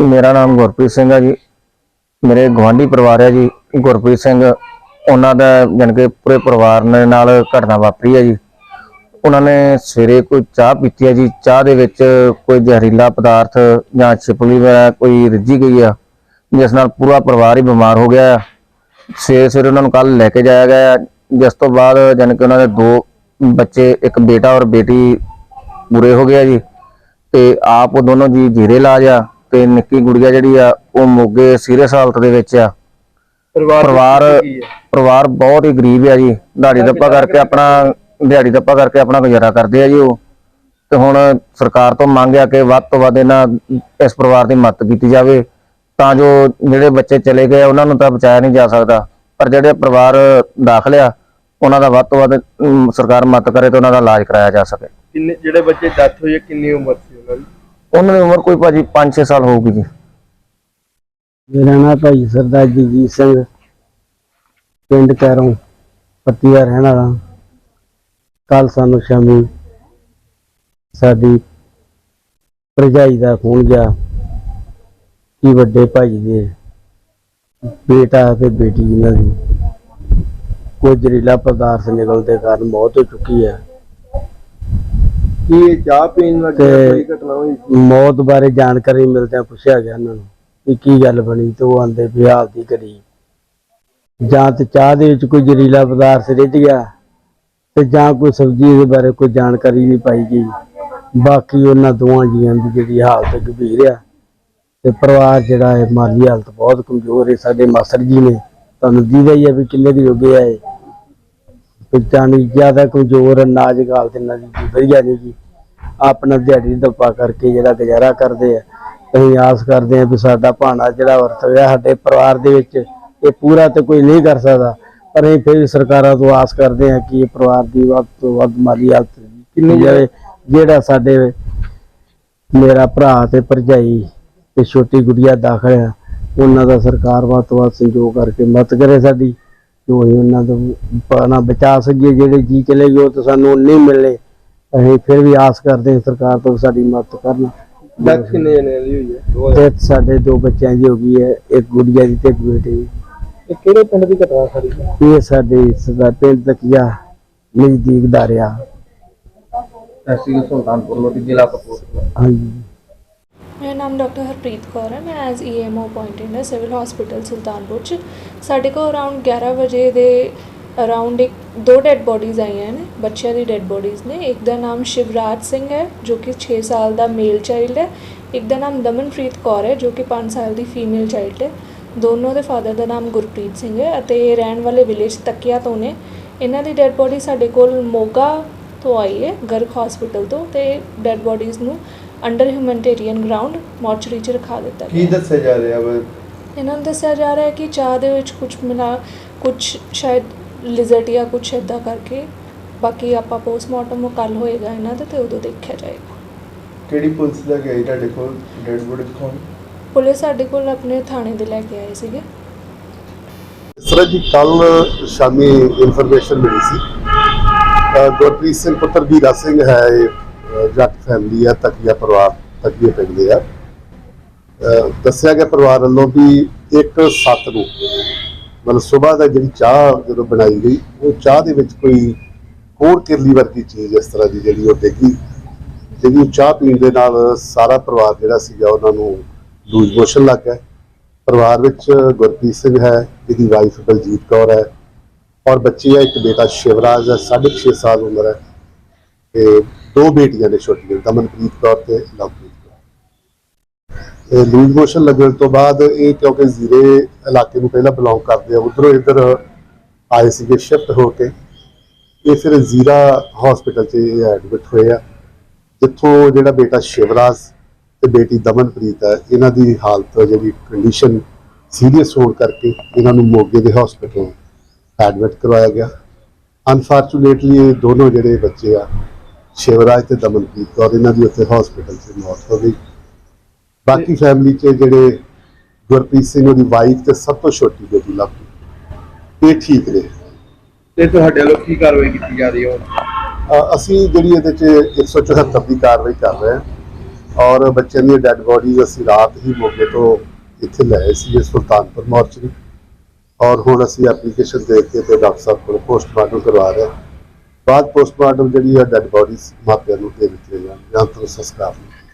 ਮੇਰਾ ਨਾਮ ਗੁਰਪ੍ਰੀਤ ਸਿੰਘ ਹੈ ਜੀ। ਮੇਰੇ ਗਵਾਂਢੀ ਪਰਿਵਾਰ ਹੈ ਜੀ। ਗੁਰਪ੍ਰੀਤ ਸਿੰਘ ਉਹਨਾਂ ਦਾ ਜਾਣੀ ਕਿ ਪੂਰੇ ਪਰਿਵਾਰ ਨੇ ਨਾਲ ਘਟਨਾ ਵਾਪਰੀ ਹੈ ਜੀ। ਉਹਨਾਂ ਨੇ ਸਵੇਰੇ ਕੋਈ ਚਾਹ ਪੀਤੀ ਹੈ ਜੀ। ਚਾਹ ਦੇ ਵਿੱਚ ਕੋਈ ਜ਼ਹਿਰੀਲਾ ਪਦਾਰਥ ਜਾਂ ਛਿਪਕਲੀ ਵਗੈਰਾ ਕੋਈ ਰਿੱਝੀ ਗਈ ਆ ਜਿਸ ਨਾਲ ਪੂਰਾ ਪਰਿਵਾਰ ਹੀ ਬਿਮਾਰ ਹੋ ਗਿਆ ਆ। ਸਵੇਰੇ ਸਵੇਰੇ ਉਹਨਾਂ ਨੂੰ ਕੱਲ ਲੈ ਕੇ ਜਾਇਆ ਗਿਆ ਆ, ਜਿਸ ਤੋਂ ਬਾਅਦ ਜਾਣੀ ਕਿ ਉਹਨਾਂ ਦੇ ਦੋ ਬੱਚੇ ਇੱਕ ਬੇਟਾ ਔਰ ਬੇਟੀ ਪੂਰੇ ਹੋ ਗਿਆ ਜੀ। ਤੇ ਆਪ ਉਹ ਦੋਨੋਂ ਜੀ ਜੀਰੇ ਇਲਾਜ ਆ। ਤੇ ਨਿੱਕੀ ਗੁੜੀਆ ਜਿਹੜੀ ਆ ਉਹ ਮੋਗੇ ਸੀਰੀਅਸ ਹਾਲਤ ਦੇ ਵਿੱਚ ਆ। ਪਰਿਵਾਰ ਪਰਿਵਾਰ ਬਹੁਤ ਹੀ ਗਰੀਬ ਆ ਜੀ। ਦਿਹਾੜੀ ਦੱਪਾ ਕਰਕੇ ਆਪਣਾ ਦਿਹਾੜੀ ਦੱਪਾ ਕਰਕੇ ਆਪਣਾ ਗੁਜ਼ਾਰਾ ਕਰਦੇ ਆ ਜੀ ਉਹ। ਤੇ ਹੁਣ ਸਰਕਾਰ ਤੋਂ ਮੰਗ ਆ ਕਿ ਵੱਧ ਤੋਂ ਵੱਧ ਇਹਨਾਂ ਇਸ ਪਰਿਵਾਰ ਦੀ ਮਦਦ ਕੀਤੀ ਜਾਵੇ। ਤਾਂ ਜੋ ਜਿਹੜੇ ਬੱਚੇ ਚਲੇ ਗਏ ਉਹਨਾਂ ਨੂੰ ਤਾਂ ਬਚਾਇਆ ਨਹੀਂ ਜਾ ਸਕਦਾ। ਪਰ ਜਿਹੜੇ ਪਰਿਵਾਰ ਦਾਖਲ ਆ ਉਹਨਾਂ ਦਾ ਵੱਧ ਤੋਂ ਵੱਧ ਸਰਕਾਰ ਮਦਦ ਕਰੇ ਤੇ ਉਹਨਾਂ ਦਾ ਇਲਾਜ ਕਰਾਇਆ ਜਾ ਸਕੇ। ਕਿੰਨੇ ਜਿਹੜੇ ਬੱਚੇ ਡੈਥ ਹੋਈ ਹੈ ਕਿੰਨੀ ਉਮਰ ਸੀ ਉਹਨਾਂ ਦੀ? ਉਹਨਾਂ ਦੀ ਉਮਰ ਕੋਈ ਭਾਜੀ 5-6 ਸਾਲ ਹੋਊਗੀ ਜੀ। ਮੇਰਾ ਨਾਮ ਭਾਈ ਸਰਦਾਰ ਜਗਜੀਤ ਸਿੰਘ। ਪਿੰਡ ਕੈਰੋਂ ਪੱਤੀ ਦਾ ਰਹਿਣ ਵਾਲਾ। ਕੱਲ ਸਾਨੂੰ ਸ਼ਾਮੀ ਸਾਡੀ ਭਰਜਾਈ ਦਾ ਖੂਨ ਗਿਆ। ਕਿ ਵੱਡੇ ਭਾਈ ਦੇ ਬੇਟਾ ਤੇ ਬੇਟੀ ਇਹਨਾਂ ਦੀ। ਕੋਈ ਜ਼ਹਿਰੀਲਾ ਪਦਾਰਥ ਨਿਕਲਦੇ ਕਾਰਨ ਮੌਤ ਹੋ ਚੁੱਕੀ ਹੈ। ਕੀ ਇਹ ਚਾਹ ਪੀਣ ਲੱਗੇ ਤੇ- ਕੋਈ ਘਟਨਾ ਹੋਈ? ਮੌਤ ਬਾਰੇ ਜਾਣਕਾਰੀ ਮਿਲਦਿਆਂ ਪੁੱਛਿਆ ਗਿਆ ਉਹਨਾਂ ਨੂੰ ਕਿ ਕੀ ਗੱਲ ਬਣੀ ਤੇ ਉਹ ਆਂਦੇ ਵੀ ਹਾਲ ਦੀ ਕਰੀ ਜਾਂ ਤੇ ਚਾਹ ਦੇ ਵਿੱਚ ਕੋਈ ਜ਼ਹਿਰੀਲਾ ਪਦਾਰਥ ਰਿੱਝ ਗਿਆ ਤੇ ਜਾਂ ਕੋਈ ਸਬਜ਼ੀ ਦੇ ਬਾਰੇ ਕੋਈ ਜਾਣਕਾਰੀ ਨਹੀਂ ਪਾਈ ਗਈ। ਬਾਕੀ ਉਹਨਾਂ ਦੋਵਾਂ ਜੀਆਂ ਦੀ ਜਿਹੜੀ ਹਾਲਤ ਗੰਭੀਰ ਆ ਤੇ ਪਰਿਵਾਰ ਜਿਹੜਾ ਹੈ ਮਾਲੀ ਹਾਲਤ ਬਹੁਤ ਕਮਜ਼ੋਰ ਹੈ। ਸਾਡੇ ਮਾਸਟਰ ਜੀ ਨੇ ਤੁਹਾਨੂੰ ਦੀਦਾ ਹੀ ਆ ਵੀ ਕਿੰਨੇ ਕੁ ਜੋਗੇ ਆ ਇਹ ਪਿਛਾਣੀ ਜ਼ਿਆਦਾ ਕਮਜ਼ੋਰ ਹਾਲਤ ਇਹਨਾਂ ਦੀ ਜੀ ਵਧੀਆ ਨਹੀਂ ਜੀ। ਆਪਣਾ ਦਿਹਾੜੀ ਦੱਪਾ ਕਰਕੇ ਜਿਹੜਾ ਗੁਜ਼ਾਰਾ ਕਰਦੇ ਆ ਅਸੀਂ ਆਸ ਕਰਦੇ ਆ ਵੀ ਸਾਡਾ ਭਾਣਾ ਜਿਹੜਾ ਵਰਤ ਗਿਆ ਸਾਡੇ ਪਰਿਵਾਰ ਦੇ ਵਿੱਚ ਇਹ ਪੂਰਾ ਤੇ ਕੋਈ ਨਹੀਂ ਕਰ ਸਕਦਾ। ਪਰ ਅਸੀਂ ਫਿਰ ਸਰਕਾਰਾਂ ਤੋਂ ਆਸ ਕਰਦੇ ਆ ਕਿ ਇਹ ਪਰਿਵਾਰ ਦੀ ਵੱਧ ਤੋਂ ਵੱਧ ਮਾਲੀ ਹਾਲਤ ਕਿੰਨੀ ਜਾਵੇ ਜਿਹੜਾ ਸਾਡੇ ਮੇਰਾ ਭਰਾ ਤੇ ਭਰਜਾਈ ਤੇ ਛੋਟੀ ਗੁੜੀਆ ਦਾਖਲ ਆ ਉਹਨਾਂ ਦਾ ਸਰਕਾਰ ਵੱਧ ਤੋਂ ਵੱਧ ਸਹਿਯੋਗ ਕਰਕੇ ਮਦਦ ਕਰੇ ਸਾਡੀ। ਜੋ ਅਸੀਂ ਉਹਨਾਂ ਤੋਂ ਪਾਣਾ ਬਚਾ ਸਕੀਏ ਜਿਹੜੇ ਜੀ ਚਲੇ ਗਏ ਉਹ ਤਾਂ ਸਾਨੂੰ ਨਹੀਂ ਮਿਲਨੇ ਅਸੀਂ ਫਿਰ ਵੀ ਆਸ ਕਰਦੇ ਹਾਂ ਸਰਕਾਰ ਤੋਂ ਸਾਡੀ ਮਦਦ ਕਰਨ। ਡੈਥ ਕਿੰਨੇ ਜਣੇ ਦੀ ਹੋਈ ਹੈ? ਦੋ ਤੇ ਸਾਡੇ ਦੋ ਬੱਚਿਆਂ ਦੀ ਹੋ ਗਈ ਹੈ ਇੱਕ ਗੁੜੀਆ ਦੀ ਤੇ ਇੱਕ ਬੇਟੇ ਦੀ। ਇਹ ਕਿਹੜੇ ਪਿੰਡ ਦੀ ਘਟਨਾ ਸਾਰੀ ਇਹ ਸਾਡੇ ਸਦਾ ਪਿੰਡ ਤੱਕਿਆ ਨਜ਼ਦੀਕ ਦਾਰਿਆ ਐਸੀ ਸੁਲਤਾਨਪੁਰ ਲੋਧੀ ਜ਼ਿਲ੍ਹਾ ਕਪੂਰਥਲਾ ਹਾਂਜੀ। ਮੇਰਾ ਨਾਮ ਡਾਕਟਰ ਹਰਪ੍ਰੀਤ ਕੌਰ ਹੈ। ਮੈਂ ਐਜ਼ ਈਐਮਓ ਅਪਾਇੰਟਡ ਹਾਂ ਸਿਵਲ ਹਸਪੀਟਲ ਸੁਲਤਾਨਪੁਰ ਚ। ਸਾਡੇ ਕੋਲ ਅਰਾਊਂਡ 11 ਵਜੇ ਦੇ ਅਰਾਊਂਡ ਇੱਕ, ਦੋ ਡੈੱਡ ਬੋਡੀਜ਼ ਆਈਆਂ ਨੇ, ਬੱਚਿਆਂ ਦੀ ਡੈੱਡ ਬੋਡੀਜ਼ ਨੇ। ਇੱਕ ਦਾ ਨਾਮ ਸ਼ਿਵਰਾਜ ਸਿੰਘ ਹੈ, ਜੋ ਕਿ 6 ਸਾਲ ਦਾ ਮੇਲ ਚਾਈਲਡ ਹੈ। ਇੱਕ ਦਾ ਨਾਮ ਦਮਨਪ੍ਰੀਤ ਕੌਰ ਹੈ, ਜੋ ਕਿ 5 ਸਾਲ ਦੀ ਫੀਮੇਲ ਚਾਈਲਡ ਹੈ। ਦੋਨੋਂ ਦੇ ਫਾਦਰ ਦਾ ਨਾਮ ਗੁਰਪ੍ਰੀਤ ਸਿੰਘ ਹੈ ਅਤੇ ਇਹ ਰਹਿਣ ਵਾਲੇ ਵਿਲੇਜ ਤੱਕਿਆ ਤੋਂ ਨੇ। ਇਹਨਾਂ ਦੀ ਡੈੱਡ ਬੋਡੀ ਸਾਡੇ ਕੋਲ ਮੋਗਾ ਤੋਂ ਆਈ ਹੈ, ਗਰਗ ਹਸਪੀਟਲ ਤੋਂ ਤੇ ਡੈੱਡ ਬੋਡੀਜ਼ ਨੂੰ ਅੰਡਰ ਹਿਊਮੈਨਿਟੇਰੀਅਨ ਗਰਾਊਂਡ ਮੋਰਚਰੀ 'ਚ ਰਖਾ ਦਿੱਤਾ ਗਿਆ। ਕੀ ਦੱਸਿਆ ਜਾ ਰਿਹਾ ਵਾ? ਇਹਨਾਂ ਨੂੰ ਦੱਸਿਆ ਜਾ ਰਿਹਾ ਹੈ ਕਿ ਚਾਹ ਦੇ ਵਿੱਚ ਕੁਝ ਮਿਲਾ ਕੁਝ ਸ਼ਾਇਦ ਲਿਜ਼ਰਟ ਜਾਂ ਕੁਝ ਇੱਦਾਂ ਕਰਕੇ ਬਾਕੀ ਆਪਾਂ ਪੋਸਟਮਾਰਟਮ ਕੱਲ ਹੋਏਗਾ ਇਹਨਾਂ ਦਾ ਤੇ ਉਦੋਂ ਦੇਖਿਆ ਜਾਏਗਾ। ਕਿਹੜੀ ਪੁਲਿਸ ਦਾ ਗਈ ਤੁਹਾਡੇ ਕੋਲ? ਡੈਡ ਬੋਡੀ ਦਿਖਾਉਣ ਪੁਲਿਸ ਸਾਡੇ ਕੋਲ ਆਪਣੇ ਥਾਣੇ ਦੇ ਲੈ ਕੇ ਆਏ ਸੀਗੇ। ਸਰ ਜੀ ਕੱਲ ਸ਼ਾਮੀ ਇਨਫੋਰਮੇਸ਼ਨ ਮਿਲੀ ਸੀ। ਅਹ ਗੁਰਪ੍ਰੀਤ ਸਿੰਘ ਪੁੱਤਰ ਵੀਰਾ ਸਿੰਘ ਹੈ ਇਹ। ਜੱਟ ਫੈਮਿਲੀ ਆ, ਤਕੀਆ ਪਰਿਵਾਰ, ਤਕੀਏ ਪਿੰਡ ਆ। ਦੱਸਿਆ ਗਿਆ ਪਰਿਵਾਰ ਵੱਲੋਂ ਵੀ ਇੱਕ ਸੱਤ ਨੂੰ ਮਤਲਬ ਸਵੇਰ ਦਾ ਜਿਹੜੀ ਚਾਹ ਜਦੋਂ ਬਣਾਈ ਗਈ, ਉਹ ਚਾਹ ਦੇ ਵਿੱਚ ਕੋਈ ਹੋਰ ਕਿਰਲੀ ਵਰਗੀ ਚੀਜ਼ ਇਸ ਤਰ੍ਹਾਂ ਦੀ ਜਿਹੜੀ ਉਹ ਡਿੱਗੀ। ਜਿਹੜੀ ਉਹ ਚਾਹ ਪੀਣ ਦੇ ਨਾਲ ਸਾਰਾ ਪਰਿਵਾਰ ਜਿਹੜਾ ਸੀਗਾ ਉਹਨਾਂ ਨੂੰ ਲੂਜ਼ ਮੋਸ਼ਨ ਲੱਗ ਗਿਆ। ਪਰਿਵਾਰ ਵਿੱਚ ਗੁਰਪ੍ਰੀਤ ਸਿੰਘ ਹੈ, ਇਹਦੀ ਵਾਈਫ ਬਲਜੀਤ ਕੌਰ ਹੈ, ਔਰ ਬੱਚੀ ਹੈ ਇੱਕ ਬੇਟਾ ਸ਼ਿਵਰਾਜ ਹੈ 6.5 ਸਾਲ ਉਮਰ ਹੈ। ਤੇ ਦੋ ਬੇਟੀਆਂ ਨੇ ਛੋਟੀਆਂ ਦਮਨਪ੍ਰੀਤ ਕੌਰ ਤੇ ਲਵਪ੍ਰੀਤ ਕੌਰ। ਇਹ ਲੂਜ਼ ਮੋਸ਼ਨ ਲੱਗਣ ਤੋਂ ਬਾਅਦ ਇਹ ਕਿਉਂਕਿ ਜ਼ੀਰੇ ਇਲਾਕੇ ਨੂੰ ਪਹਿਲਾਂ ਬਿਲੋਂਗ ਕਰਦੇ ਆ, ਉਧਰੋਂ ਇੱਧਰ ਆਏ ਸੀਗੇ ਸ਼ਿਫਟ ਹੋ ਕੇ। ਇਹ ਫਿਰ ਜ਼ੀਰਾ ਹਸਪੀਟਲ 'ਚ ਐਡਮਿਟ ਹੋਏ ਆ, ਜਿੱਥੋਂ ਜਿਹੜਾ ਬੇਟਾ ਸ਼ਿਵਰਾਜ ਤੇ ਬੇਟੀ ਦਮਨਪ੍ਰੀਤ ਹੈ ਇਹਨਾਂ ਦੀ ਹਾਲਤ ਜਿਹੜੀ ਕੰਡੀਸ਼ਨ ਸੀਰੀਅਸ ਹੋਣ ਕਰਕੇ ਇਹਨਾਂ ਨੂੰ ਮੋਗੇ ਦੇ ਹਸਪੀਟਲ ਐਡਮਿਟ ਕਰਵਾਇਆ ਗਿਆ। ਅਨਫੋਰਚੂਨੇਟਲੀ ਇਹ ਦੋਨੋਂ ਜਿਹੜੇ ਬੱਚੇ ਆ ਸ਼ਿਵਰਾਜ ਤੇ ਦਮਨਪ੍ਰੀਤ ਕੌਰ ਇਹਨਾਂ ਦੀ ਉੱਥੇ ਹਸਪੀਟਲ 'ਚ ਮੌਤ ਹੋ ਗਈ। ਬਾਕੀ ਫੈਮਿਲੀ 'ਚ ਜਿਹੜੇ ਗੁਰਪ੍ਰੀਤ ਸਿੰਘ ਉਹਦੀ ਵਾਈਫ ਤੇ ਸਭ ਤੋਂ ਛੋਟੀ ਬੇਟੀ ਲਵ ਇਹ ਠੀਕ ਨੇ। ਤੇ ਤੁਹਾਡੇ ਵੱਲੋਂ ਕੀ ਕਾਰਵਾਈ ਕੀਤੀ ਜਾ ਰਹੀ ਹੈ? ਅਸੀਂ ਜਿਹੜੀ ਇਹਦੇ 'ਚ 174 ਦੀ ਕਾਰਵਾਈ ਕਰ ਰਹੇ ਹਾਂ। ਔਰ ਬੱਚਿਆਂ ਦੀਆਂ ਡੈੱਡ ਬੋਡੀਜ਼ ਅਸੀਂ ਰਾਤ ਹੀ ਮੌਕੇ ਤੋਂ ਇੱਥੇ ਲਏ ਸੀ ਸੁਲਤਾਨਪੁਰ ਮੋਰਚਰੀ। ਔਰ ਹੁਣ ਅਸੀਂ ਐਪਲੀਕੇਸ਼ਨ ਦੇ ਕੇ ਤੇ ਡਾਕਟਰ ਸਾਹਿਬ ਕੋਲ ਪੋਸਟਮਾਰਟਮ ਕਰਵਾ ਰਹੇ ਹਾਂ। ਬਾਅਦ ਪੋਸਟਮਾਰਟਮ ਜਿਹੜੀ ਆ ਡੈੱਡ ਬੋਡੀਜ਼ ਮਾਪਿਆਂ ਨੂੰ ਦੇ ਦਿੱਤੀਆਂ ਜਾਣ, ਜਾਂ ਅੰਤਿਮ ਸੰਸਕਾਰ ਨੂੰ।